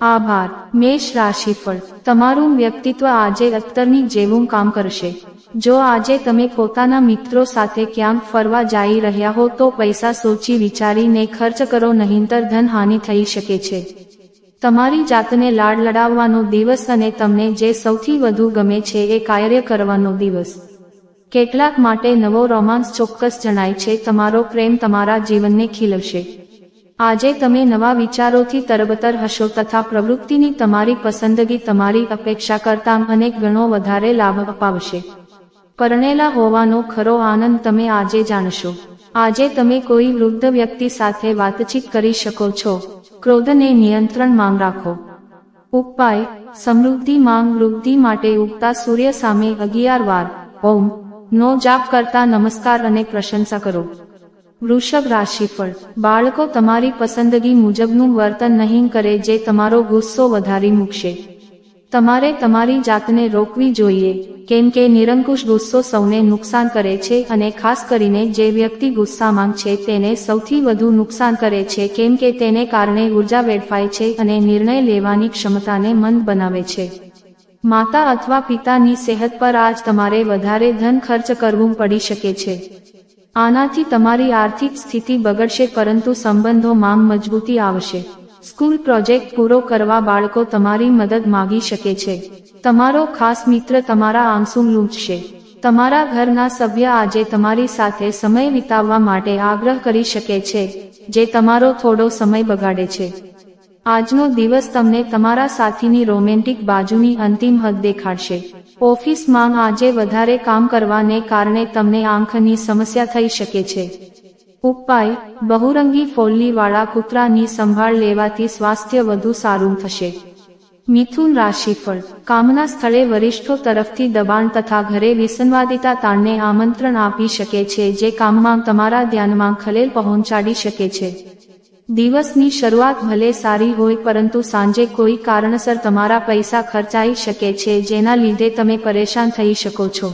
આભાર. મેષ રાશિફળ તમારું વ્યક્તિત્વ આજે અત્તરની જેવું કામ કરશે. જો આજે તમે પોતાના મિત્રો સાથે ક્યાંક ફરવા જઈ રહ્યા હો તો પૈસા સોચી વિચારીને ખર્ચ કરો નહીંતર ધનહાનિ થઈ શકે છે. તમારી જાતને લાડ લડાવવાનો દિવસ અને તમને જે સૌથી વધુ ગમે છે એ કાર્ય કરવાનો દિવસ. કેટલાક માટે નવો રોમાન્સ ચોક્કસ જણાય છે. તમારો પ્રેમ તમારા જીવનને ખીલવશે. આજે તમે નવા વિચારોથી તરબતર હશો તથા પ્રવૃત્તિની તમારી પસંદગી તમારી અપેક્ષા કરતાં અનેક ગણો વધારે લાભ અપાવશે. પરણેલા હોવાનો ખરો આનંદ તમે આજે જાણશો. આજે તમે કોઈ વૃદ્ધ વ્યક્તિ સાથે વાતચીત કરી શકો છો. ક્રોધને નિયંત્રણ માંગ રાખો. ઉપાય, સમૃદ્ધિ માંગ વૃદ્ધિ માટે ઉગતા સૂર્ય સામે અગિયાર વાર, ઓમ, નો જાપ કરતા નમસ્કાર અને પ્રશંસા કરો. વૃષભ રાશિફળ. બાળકો, તમારી પસંદગી મુજબનું વર્તન નહીં કરે જે તમારો ગુસ્સો વધારી મૂકશે. તમારે તમારી જાતને રોકવી જોઈએ, કેમ કે નિરંકુશ ગુસ્સો સૌને નુકસાન કરે છે અને ખાસ કરીને જે વ્યક્તિ ગુસ્સામાં છે તેને સૌથી વધુ નુકસાન કરે છે, કેમ કે તેને કારણે ઊર્જા વેડફાય છે અને નિર્ણય લેવાની ક્ષમતાને મંદ બનાવે છે. માતા અથવા પિતાની સેહત પર આજ તમારે વધારે ધન ખર્ચ કરવું પડી શકે છે. આનાથી તમારી આર્થિક સ્થિતિ બગડશે પરંતુ સંબંધો માંગ મજબૂતી આવશે. સ્કૂલ પ્રોજેક્ટ પૂરો કરવા બાળકો તમારી મદદ માગી શકે છે. તમારો ખાસ મિત્ર તમારા આંસુ લૂંટશે. તમારા ઘરના સભ્ય આજે તમારી સાથે સમય વિતાવવા માટે આગ્રહ કરી શકે છે, જે તમારો થોડો સમય બગાડે છે. આજનો દિવસ તમને તમારા સાથીની રોમેન્ટિક બાજુની અંતિમ હદ દેખાડશે. ઓફિસમાં આજે વધારે કામ કરવાને કારણે તમને આંખની સમસ્યા થઈ શકે છે. ઉપાય, બહુરંગી ફોલ્લીવાળા કૂતરાની સંભાળ લેવાથી સ્વાસ્થ્ય વધુ સારું થશે. મિથુન રાશિફળ, કામના સ્થળે વરિષ્ઠો તરફથી દબાણ તથા ઘરે વિસંવાદિતા તાણને આમંત્રણ આપી શકે છે, જે કામમાં તમારા ધ્યાનમાં ખલેલ પહોંચાડી શકે છે. દિવસની શરૂઆત ભલે સારી હોય પરંતુ સાંજે કોઈ કારણસર તમારા પૈસા ખર્ચાઈ શકે છે, જેના લીધે તમે પરેશાન થઈ શકો છો.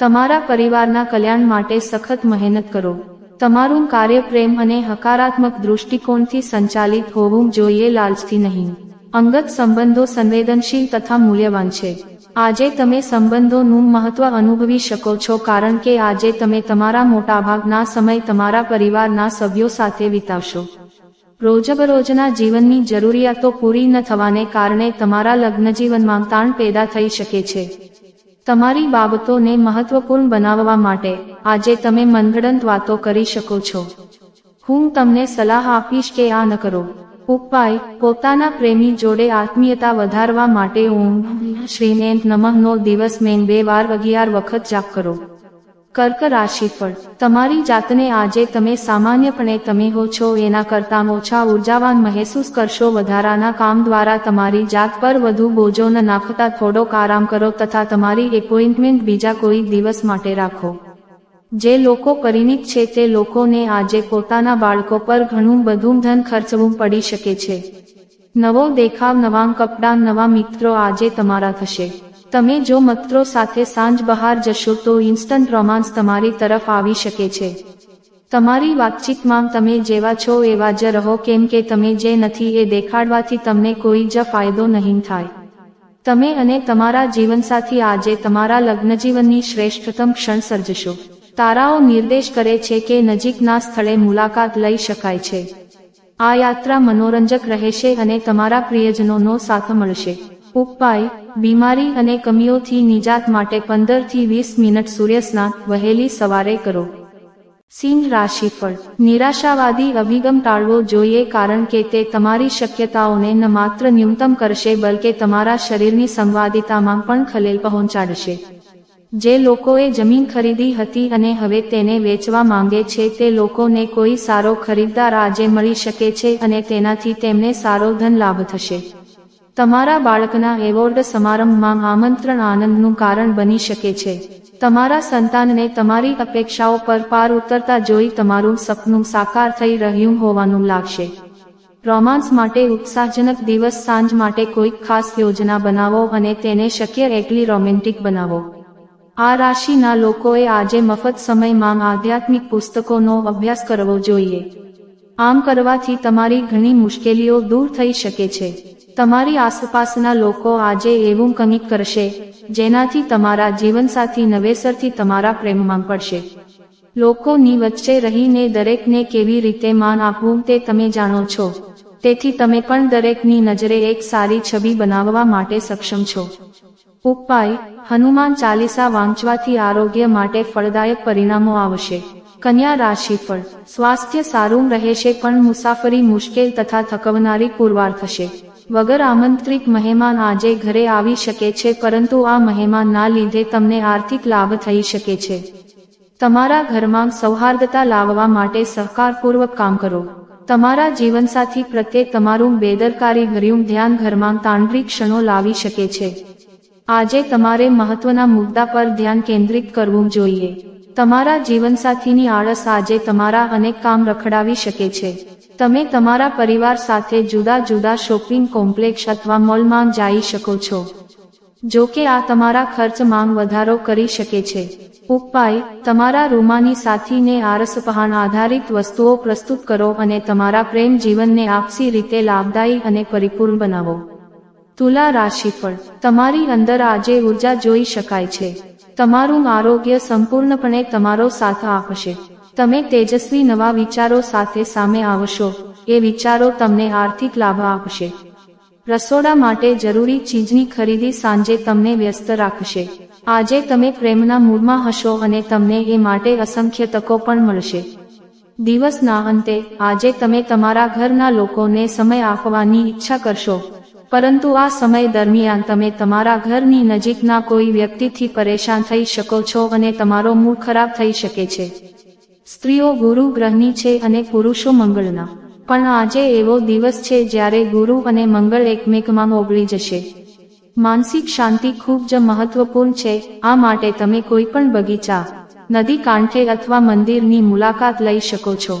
તમારા પરિવારના કલ્યાણ માટે સખત મહેનત કરો. તમારું કાર્ય પ્રેમ અને હકારાત્મક દૃષ્ટિકોણથી સંચાલિત હોવું જોઈએ લાલચથી નહીં. અંગત સંબંધો સંવેદનશીલ તથા મૂલ્યવાન છે. આજે તમે સંબંધોનું મહત્વ અનુભવી શકો છો કારણ કે આજે તમે તમારા મોટાભાગના સમય તમારા પરિવારના સભ્યો સાથે વિતાવશો. રોજબરોજના જીવનની જરૂરિયાતો પૂરી ન થવાને કારણે તમારા લગ્નજીવનમાં તાણ પેદા થઈ શકે છે. તમારી બાબતોને મહત્વપૂર્ણ બનાવવા માટે આજે તમે મનગણંત વાતો કરી શકો છો. હું તમને સલાહ આપીશ કે આ ન કરો. ઉપાય, પોતાના પ્રેમી જોડે આત્મીયતા વધારવા માટે ઓમ શ્રીને નમઃનો દિવસ મેન બે વાર અગિયાર વખત જાપ કરો. કર્ક રાશિફળ. તમારી જાતને આજે તમે સામાન્યપણે તમે હો છો, એના કરતાં ઓછા ઉર્જાવાન મહેસૂસ કરશો. વધારાના કામ દ્વારા તમારી જાત પર વધુ બોજો ન નાખતા થોડોક આરામ કરો તથા તમારી એપોઇન્ટમેન્ટ બીજા કોઈ દિવસ માટે રાખો. જે લોકો પરિણિત છે, તે લોકોને આજે પોતાના બાળકો પર ઘણું બધું ધન ખર્ચવું પડી શકે છે. નવો દેખાવ, નવા કપડાં, નવા મિત્રો આજે તમારા થશે. તમે જો મિત્રો સાથે સાંજ બહાર જશો તો ઇન્સ્ટન્ટ રોમાન્સ તમારી તરફ આવી શકે છે. તમારી વાતચીતમાં તમે જેવા છો એવા જ રહો કેમ કે તમે જે નથી એ દેખાડવાથી તમને કોઈ જ ફાયદો નહીં થાય. તમે અને તમારા જીવનસાથી આજે તમારા લગ્નજીવનની શ્રેષ્ઠતમ ક્ષણ સર્જશો. તારાઓ નિર્દેશ કરે છે કે નજીકના સ્થળે મુલાકાત લઈ શકાય છે. આ યાત્રા મનોરંજક રહેશે અને તમારા પ્રિયજનોનો સાથ મળશે. ઉપાય બીમારી અને કમીઓથી નિજાત માટે પંદરથી વીસ મિનિટ સૂર્યસ્નાન વહેલી સવારે કરો. સિંહ રાશિફળ નિરાશાવાદી અભિગમ ટાળવો જોઈએ કારણ કે તે તમારી શક્યતાઓને ન માત્ર ન્યૂનતમ કરશે બલકે તમારા શરીરની સંવાદિતામાં પણ ખલેલ પહોંચાડશે. જે લોકોએ જમીન ખરીદી હતી અને હવે તેને વેચવા માંગે છે તે લોકોને કોઈ સારો ખરીદદાર આજે મળી શકે છે અને તેનાથી તેમને સારો ધન લાભ થશે. તમારા બાળકના એવોર્ડ સમારંભમાં આમંત્રણ આનંદનું કારણ બની શકે છે. તમારા સંતાનને તમારી અપેક્ષાઓ પર પાર ઉતરતા જોઈ તમારું સપનું સાકાર થઈ રહ્યું હોવાનું લાગશે. રોમાન્સ માટે ઉત્સાહજનક દિવસ સાંજ માટે કોઈક ખાસ યોજના બનાવો અને તેને શક્ય એટલી રોમેન્ટિક બનાવો. આ રાશિના લોકોએ આજે મફત સમયમાં આધ્યાત્મિક પુસ્તકોનો અભ્યાસ કરવો જોઈએ. આમ કરવાથી તમારી ઘણી મુશ્કેલીઓ દૂર થઈ શકે છે. તમારી આસપાસના લોકો આજે એવું કંઈક કરશે, જેનાથી તમારા જીવનસાથી નવેસરથી તમારા પ્રેમમાં પડશે. લોકોની વચ્ચે રહીને દરેકને કેવી રીતે માન આપવું તે તમે જાણો છો. તેથી તમે પણ દરેકની નજરે એક સારી છબી બનાવવા માટે સક્ષમ છો. ઉપાય, હનુમાન ચાલીસા વાંચવાથી આરોગ્ય માટે ફળદાયક પરિણામો આવશે. કન્યા રાશિફળ, સ્વાસ્થ્ય સારું રહેશે પણ મુસાફરી મુશ્કેલ તથા થકવનારી પુરવાર થશે. વગર આમંત્રિત મહેમાન આજે ઘરે આવી શકે છે, પરંતુ આ મહેમાનના લીધે તમને આર્થિક લાભ થઈ શકે છે. તમારા ઘરમાં સૌહાર્દતા લાવવા માટે સહકારપૂર્વક કામ કરો. તમારા જીવનસાથી પ્રત્યે તમારું બેદરકારી ભર્યું ધ્યાન ઘરમાં તાંડવી ક્ષણો લાવી શકે છે. આજે તમારે મહત્વના મુદ્દા પર ધ્યાન કેન્દ્રિત કરવું જોઈએ. તમારા જીવનસાથીની આળસ આજે તમારા અનેક કામ રખડાવી શકે છે. તમે તમારા પરિવાર સાથે જુદા જુદા શોપિંગ કોમ્પ્લેક્ષ અથવા મોલમાં જઈ શકો છો. જો કે આ તમારા ખર્ચમાં વધારો કરી શકે છે. ઉપાય, તમારા રૂમાની સાથીને આરસપહાણ આધારિત વસ્તુઓ પ્રસ્તુત કરો અને તમારા પ્રેમ જીવનને આપસી રીતે લાભદાયી અને પરિપૂર્ણ બનાવો. તુલા રાશિફળ, તમારી અંદર આજે ઊર્જા જોઈ શકાય છે. તમારું આરોગ્ય સંપૂર્ણપણે તમારો સાથ આપશે. તમે તેજસ્વી નવા વિચારો સાથે સામે આવશો. એ વિચારો તમને આર્થિક લાભ આપશે. રસોડા માટે જરૂરી ચીજની ખરીદી સાંજે તમને વ્યસ્ત રાખશે. આજે તમે પ્રેમના મૂડમાં હશો અને તમને એ માટે અસંખ્ય તકો પણ મળશે. દિવસના અંતે, આજે તમે તમારા ઘરના લોકોને સમય આપવાની ઈચ્છા કરશો. પરંતુ આ સમય દરમિયાન તમે તમારા ઘરની નજીકના કોઈ વ્યક્તિથી પરેશાન થઈ શકો છો અને તમારો મૂડ ખરાબ થઈ શકે છે. સ્ત્રીઓ ગુરુ ગ્રહની છે અને પુરુષો મંગળના. પણ આજે એવો દિવસ છે જ્યારે ગુરુ અને મંગળ એકમેકમાં ઓગળી જશે. માનસિક શાંતિ ખૂબ જ મહત્વપૂર્ણ છે. આ માટે તમે કોઈ પણ બગીચા, નદી કાંઠે અથવા મંદિરની મુલાકાત લઈ શકો છો.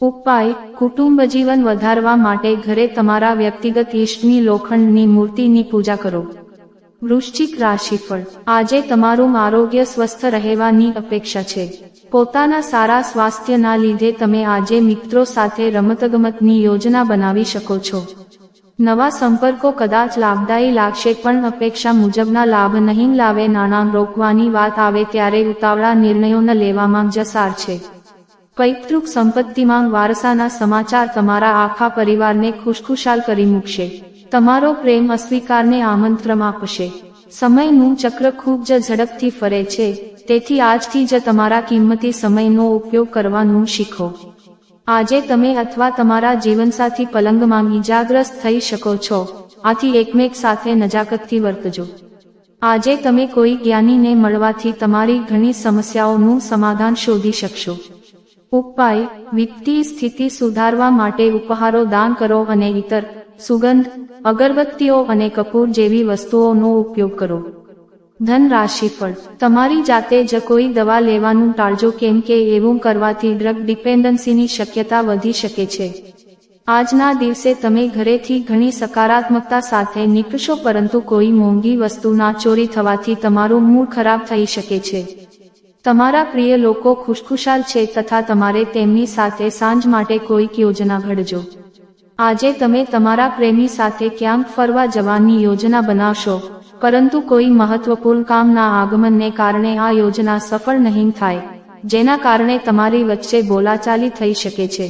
ઉપાય, કુટુંબ જીવન વધારવા માટે ઘરે તમારા વ્યક્તિગત ઈષ્ટની લોખંડની મૂર્તિની પૂજા કરો. વૃશ્ચિક રાશિફળ. આજે તમારું આરોગ્ય સ્વસ્થ રહેવાની અપેક્ષા છે. પોતાના સારા સ્વાસ્થ્યના લીધે તમે આજે મિત્રો સાથે રમતગમતની યોજના બનાવી શકો છો. નવા સંપર્કો કદાચ લાભદાયી લાગશે પણ અપેક્ષા મુજબના લાભ નહીં લાવે નાણાં રોકવાની વાત આવે ત્યારે ઉતાવળા નિર્ણયો ન લેવામાં જસાર છે. પૈતૃક સંપત્તિમાં વારસાના સમાચાર તમારા આખા પરિવારને ખુશખુશાલ કરી મૂકશે. તમારો પ્રેમ અસ્વીકારને આમંત્રણ આપશે. સમયનું ચક્ર ખૂબ જ ઝડપથી ફરે છે. તેથી આજથી જ તમારા કિંમતી સમયનો ઉપયોગ કરવાનું શીખો. આજે તમે અથવા તમારા જીવનસાથી પલંગમાં ઇજાગ્રસ્ત થઈ શકો છો. આથી એકમેક સાથે નજાકતથી વર્તજો. આજે તમે કોઈ જ્ઞાનીને મળવાથી તમારી ઘણી સમસ્યાઓનું સમાધાન શોધી શકશો. ઉપાય વિત્તીય સ્થિતિ સુધારવા માટે ઉપહારો દાન કરો અને ઇતર સુગંધ, અગરબત્તીઓ અને કપૂર જેવી વસ્તુઓનો ઉપયોગ કરો. ધન રાશિ રાશિફળ તમારી જાતે જ કોઈ દવા લેવાનું ટાળજો કેમ કે એવું કરવાથી ડ્રગ ડિપેન્ડન્સીની શક્યતા વધી શકે છે. આજના દિવસે તમે ઘરેથી ઘણી સકારાત્મકતા સાથે નીકળશો પરંતુ કોઈ મોંઘી વસ્તુના ચોરી થવાથી તમારું મૂડ ખરાબ થઈ શકે છે. તમારા પ્રિય લોકો ખુશખુશાલ છે તથા તમારે તેમની સાથે સાંજ માટે કોઈક યોજના ઘડજો. આજે તમે તમારા પ્રેમી સાથે ક્યાંક ફરવા જવાની યોજના બનાવશો. પરંતુ કોઈ મહત્વપૂર્ણ કામના આગમનને કારણે આ યોજના સફળ નહીં થાય, જેના કારણે તમારી વચ્ચે બોલાચાલી થઈ શકે છે.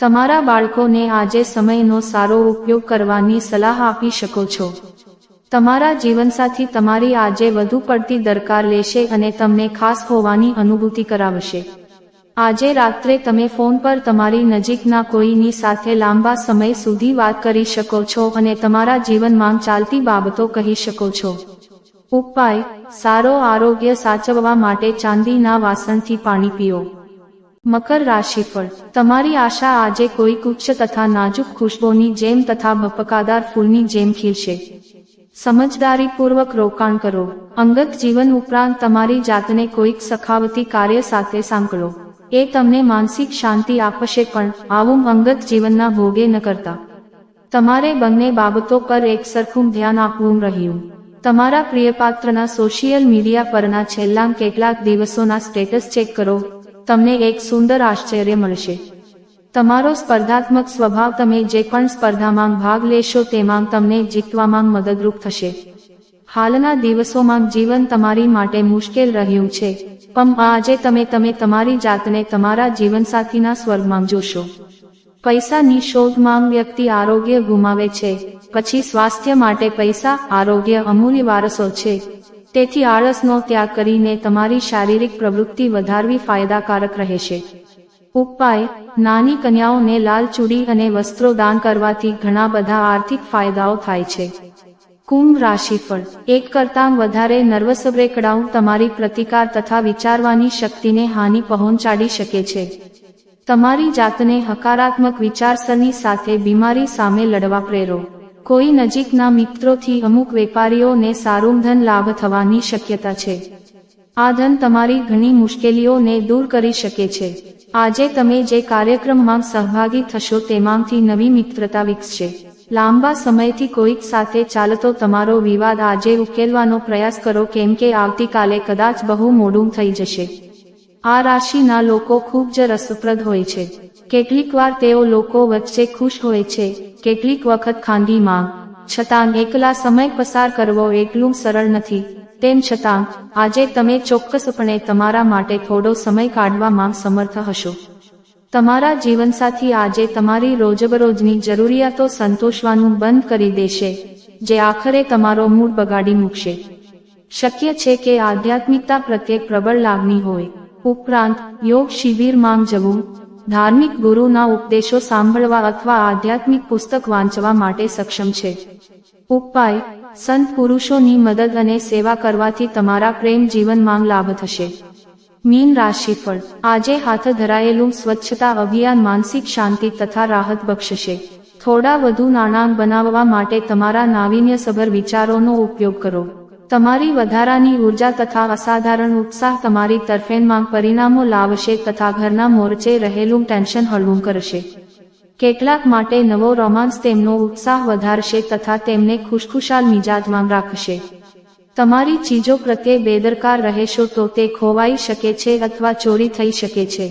તમારા બાળકોને આજે સમયનો સારો ઉપયોગ કરવાની સલાહ આપી શકો છો. તમારા જીવનસાથી તમારી આજે વધુ પડતી દરકાર લેશે અને તમને ખાસ હોવાની અનુભૂતિ કરાવશે. આજે રાત્રે તમે ફોન પર તમારી નજીકના કોઈની સાથે લાંબા સમય સુધી વાત કરી શકો છો અને તમારા જીવનમાં ચાલતી બાબતો કહી શકો છો. ઉપાય, સારો આરોગ્ય સાચવવા માટે ચાંદીના વાસણથી પાણી પીઓ. મકર રાશિફળ, તમારી આશા આજે કોઈ ઉચ્ચ તથા નાજુક ખુશ્બોની જેમ તથા ભપકાદાર ફૂલની જેમ ખીલશે. સમજદારીપૂર્વક રોકાણ કરો. અંગત જીવન ઉપરાંત તમારી જાતને કોઈક સખાવતી કાર્ય સાથે સાંકળો. એ તમને માનસિક શાંતિ આપશે પણ આવું અંગત જીવનના ભોગે ન કરતા. તમારે બંને બાબતો પર એક સરખું ધ્યાન આપવું રહ્યું. તમારા પ્રિયપાત્રના સોશિયલ મીડિયા પરના છેલ્લા કેટલાક દિવસોના સ્ટેટસ ચેક કરો, તમને એક સુંદર આશ્ચર્ય મળશે. તમારો સ્પર્ધાત્મક સ્વભાવ તમે જે પણ સ્પર્ધામાં ભાગ લેશો તેમાં તમને જીતવામાં મદદરૂપ થશે. હાલના દિવસોમાં જીવન તમારી માટે મુશ્કેલ રહ્યું છે. પણ આજે તમે તમે તમારી જાતને તમારા જીવનસાથીના સ્વર્ગમાં જોશો. પૈસાની શોધમાં વ્યક્તિ આરોગ્ય ગુમાવે છે. પછી સ્વાસ્થ્ય માટે પૈસા, આરોગ્ય અમૂલ્ય વારસો છે. તેથી આળસનો ત્યાગ કરીને તમારી શારીરિક પ્રવૃત્તિ વધારવી ફાયદાકારક રહેશે. ઉપાય, નાની કન્યાઓને લાલ ચૂડી અને વસ્ત્રો દાન કરવાથી ઘણા બધા આર્થિક ફાયદાઓ થાય છે. કુંભ રાશિફળ. એક કરતાં વધારે નર્વસ બ્રેકડાઉન તમારી પ્રતિકાર તથા વિચારવાની શક્તિને હાનિ પહોંચાડી શકે છે. તમારી જાતને હકારાત્મક વિચારસરણી સાથે બીમારી સામે લડવા પ્રેરો. કોઈ નજીકના મિત્રોથી અમુક વેપારીઓને સારું ધન લાભ થવાની શક્યતા છે. આ ધન તમારી ઘણી મુશ્કેલીઓને દૂર કરી શકે છે. આજે તમે જે કાર્યક્રમમાં સહભાગી થશો તેમાંથી નવી મિત્રતા વિકસશે. લાંબા સમયથી કોઈક સાથે ચાલતો તમારો વિવાદ આજે ઉકેલવાનો પ્રયાસ કરો કેમ કે આવતીકાલે કદાચ બહુ મોડું થઈ જશે. આ રાશિના લોકો ખૂબ જ રસપ્રદ હોય છે. કેટલીક વાર તેઓ લોકો વચ્ચે ખુશ હોય છે. કેટલીક વખત ખાંદીમાં છતાં એકલા સમય પસાર કરવો એટલું સરળ નથી. તેમ છતાં, આજે તમે ચોક્કસપણે તમારા માટે થોડો સમય કાઢવામાં સમર્થ હશો. તમારા જીવનસાથી આજે તમારી રોજબરોજની જરૂરિયાતો સંતોષવાનું બંધ કરી દેશે, જે આખરે તમારો મૂડ બગાડી મૂકશે. શક્ય છે કે આધ્યાત્મિકતા પ્રત્યે પ્રબળ લાગણી હોય. ઉપરાંત, યોગ શિબિરમાં જવું, ધાર્મિક ગુરુના ઉપદેશો સાંભળવા અથવા આધ્યાત્મિક પુસ્તક વાંચવા માટે સક્ષમ છે. ઉપાય, સંત પુરુષોની મદદ અને સેવા કરવાથી તમારા પ્રેમ જીવનમાં લાભ થશે. મીન રાશિફળ. આજે હાથ ધરાયેલું સ્વચ્છતા અભિયાન માનસિક શાંતિ તથા રાહત બક્ષશે. થોડા વધુ નાણાં બનાવવા માટે તમારા નાવીન્યસભર વિચારોનો ઉપયોગ કરો. તમારી વધારાની ઊર્જા તથા અસાધારણ ઉત્સાહ તમારી તરફેણમાં પરિણામો લાવશે તથા ઘરના મોરચે રહેલું ટેન્શન હળવું કરશે. કેટલાક માટે નવો રોમાન્સ તેમનો ઉત્સાહ વધારશે તથા તેમને ખુશખુશાલ મિજાજમાં રાખશે. તમારી ચીજો પ્રત્યે બેદરકાર રહેશો તો તે ખોવાઈ શકે છે અથવા ચોરી થઈ શકે છે.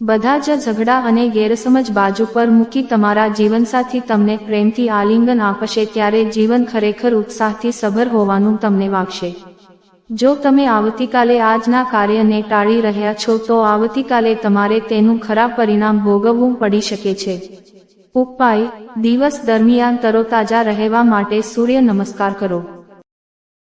બધા જ ઝઘડા અને ગેરસમજ બાજુ પર મૂકી તમારા જીવનસાથી તમને પ્રેમથી આલિંગન આપશે ત્યારે જીવન ખરેખર ઉત્સાહથી સભર હોવાનું તમને વાગશે. જો તમે આવતીકાલે આજના કાર્યને ટાળી રહ્યા છો તો આવતીકાલે તમારે તેનું ખરાબ પરિણામ ભોગવવું પડી શકે છે. ઉપાય, દિવસ દરમિયાન તરોતાજા રહેવા માટે સૂર્ય નમસ્કાર કરો.